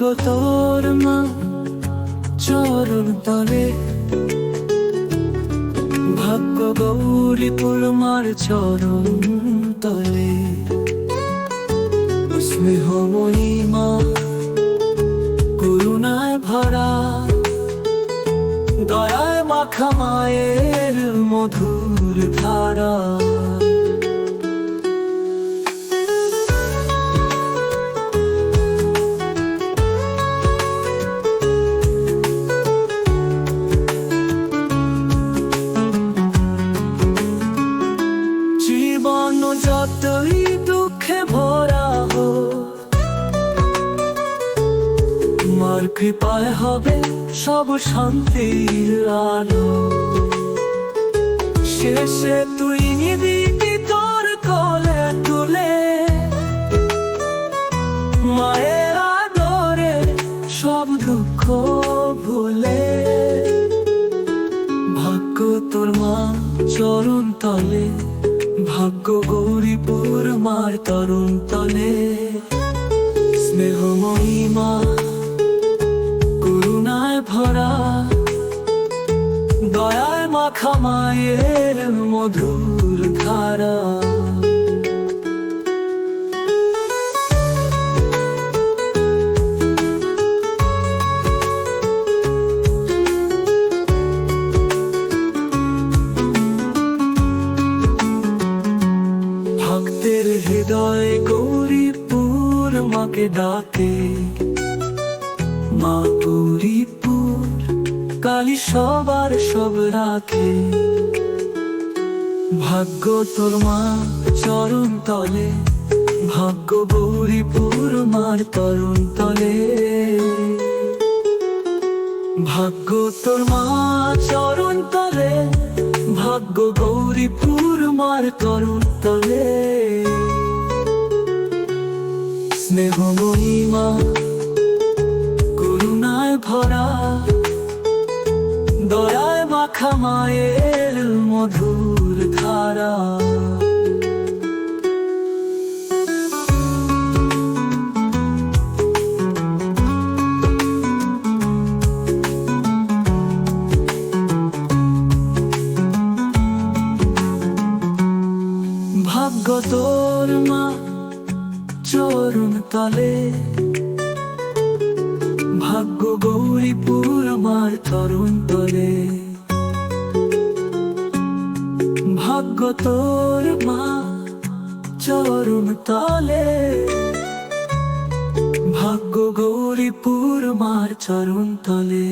তোর মা চরণ তলে। ভাগ্য গৌরীপুর মার চরণ তলে। স্নেহময়ী মা করুণায় ভরা, দয়ায় মাখা মায়ের মধুর যতই দুঃখে ভরা হোক, মার কৃপায় হবে সব শান্তির আলো। শেষে তুই দিবি তোর কলে তুলে, মায়ের আদরে সব দুঃখ ভুলে। ভাগ্য তোর মা চরণ তলে ভাগ্য গৌরীপুর মার তরুণ তলে। স্নেহ মহিমা করুণায় ভরা দয়ায় মাখা মায়ের মধুর ধারা। গৌরীপুর মাকে ডাকে মা গৌরীপুর কালী সবার সব রাখে ভাগ্য তোর মা চরণ তলে ভাগ্য গৌরীপুর মার তরুণ তলে ভাগ্য তোর মা চরণ তলে ভাগ্য গৌরীপুর মার তরুণ তলে স্নেহময়ী মা করুণায় ভরা দয়ায় মাখা মায়ের মধুর ধারা। ভাগ্য তোর মা চরণ তলে। ভাগ্য গৌরীপুর আমার তরুণ তলে। ভাগ্য তোর মা চরণ তলে। ভাগ্য গৌরীপুর মার চরণ তলে।